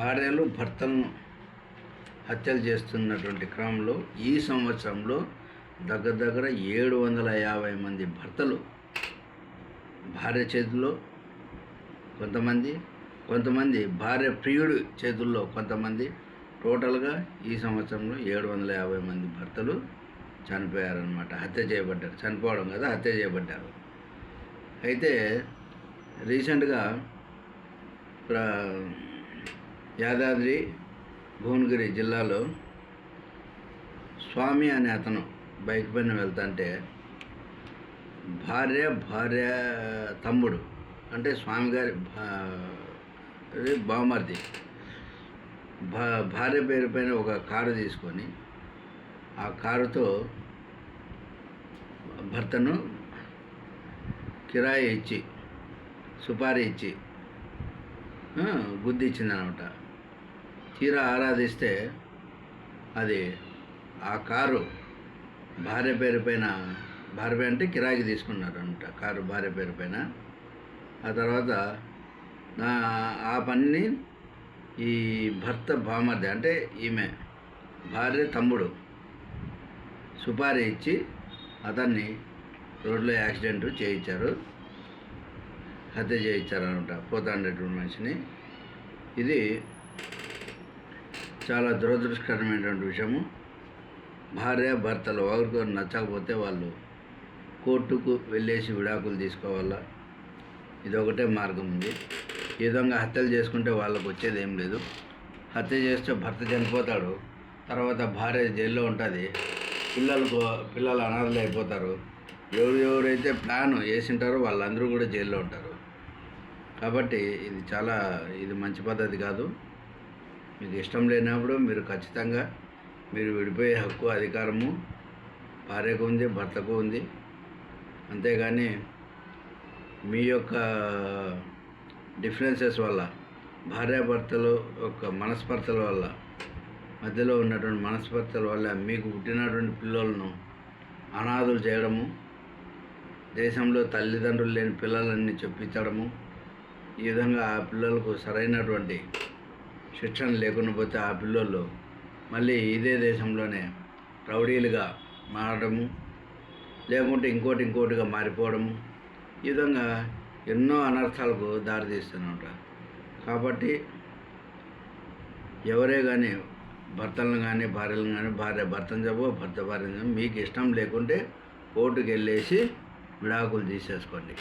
భార్యలు భర్తలను హత్యలు చేస్తున్నటువంటి క్రమంలో ఈ సంవత్సరంలో దగ్గర దగ్గర ఏడు వందల యాభై మంది భర్తలు భార్య చేతుల్లో కొంతమంది కొంతమంది భార్య ప్రియుడి చేతుల్లో కొంతమంది. టోటల్గా ఈ సంవత్సరంలో ఏడు వందల యాభై మంది భర్తలు చనిపోయారనమాట హత్య చేయబడ్డారు. చనిపోవడం కదా హత్య చేయబడ్డారు. అయితే రీసెంట్గా ప్ర యాదాద్రి భువనగిరి జిల్లాలో స్వామి అనే అతను బైక్ పైన వెళ్తుంటే భార్య భార్య తమ్ముడు అంటే స్వామి గారి భా- బావమరిది. భా భార్య పేరు పైన ఒక కారు తీసుకొని ఆ కారుతో భర్తను కిరాయి ఇచ్చి సుపారీ ఇచ్చి ఆ, గుద్ది ఇచ్చిందనమాట. తీరా ఆరాధిస్తే అది ఆ కారు భార్య పేరు పైన భార్య పేరు అంటే కిరాయికి తీసుకున్నారనమాట కారు భార్య పేరు పైన. ఆ తర్వాత నా- ఆ పనిని ఈ భర్త బామర్ది అంటే ఈమె భార్య తమ్ముడు సుపారీ ఇచ్చి అతన్ని రోడ్లో యాక్సిడెంట్ చేయించారు హత్య చేయించారనమాట పోతాండేటువంటి మనిషిని. ఇది చాలా దురదృష్టకరమైనటువంటి విషయము. భార్య భర్తలు ఒకరికొకరు నచ్చకపోతే వాళ్ళు కోర్టుకు వెళ్ళేసి విడాకులు తీసుకోవాలా? ఇదొకటే మార్గం ఉంది. ఈ విధంగా హత్యలు చేసుకుంటే వాళ్ళకు వచ్చేది ఏం లేదు. హత్య చేస్తే భర్త చనిపోతాడు. తర్వాత భార్య జైల్లో ఉంటుంది. పిల్లలకు పిల్లలు అనాథలు అయిపోతారు. ఎవరు ఎవరైతే ప్లాన్ వేసింటారో వాళ్ళందరూ కూడా జైల్లో ఉంటారు. కాబట్టి ఇది చాలా ఇది మంచి పద్ధతి కాదు. మీకు ఇష్టం లేనప్పుడు మీరు ఖచ్చితంగా మీరు విడిపోయే హక్కు అధికారము భార్యకు ఉంది భర్తకు ఉంది. అంతేగాని మీ యొక్క డిఫరెన్సెస్ వల్ల భార్యాభర్తలు యొక్క మనస్పర్తల వల్ల మధ్యలో ఉన్నటువంటి మనస్పర్తల వల్ల మీకు పుట్టినటువంటి పిల్లలను అనాథులు చేయడము దేశంలో తల్లిదండ్రులు లేని పిల్లలన్నీ చెప్పించడము ఈ విధంగా ఆ పిల్లలకు సరైనటువంటి శిక్షణ లేకుండా పోతే ఆ పిల్లలు మళ్ళీ ఇదే దేశంలోనే రౌడీలుగా మారడము లేకుంటే ఇంకోటి ఇంకోటిగా మారిపోవడము ఈ విధంగా ఎన్నో అనర్థాలకు దారితీస్తున్నమాట కాబట్టి ఎవరే కానీ భర్తలను కానీ భార్యలను కానీ భార్య భర్తను చెప్పు భర్త భార్యను చెప్పు మీకు ఇష్టం లేకుంటే కోర్టుకు వెళ్ళేసి విడాకులు తీసేసుకోండి.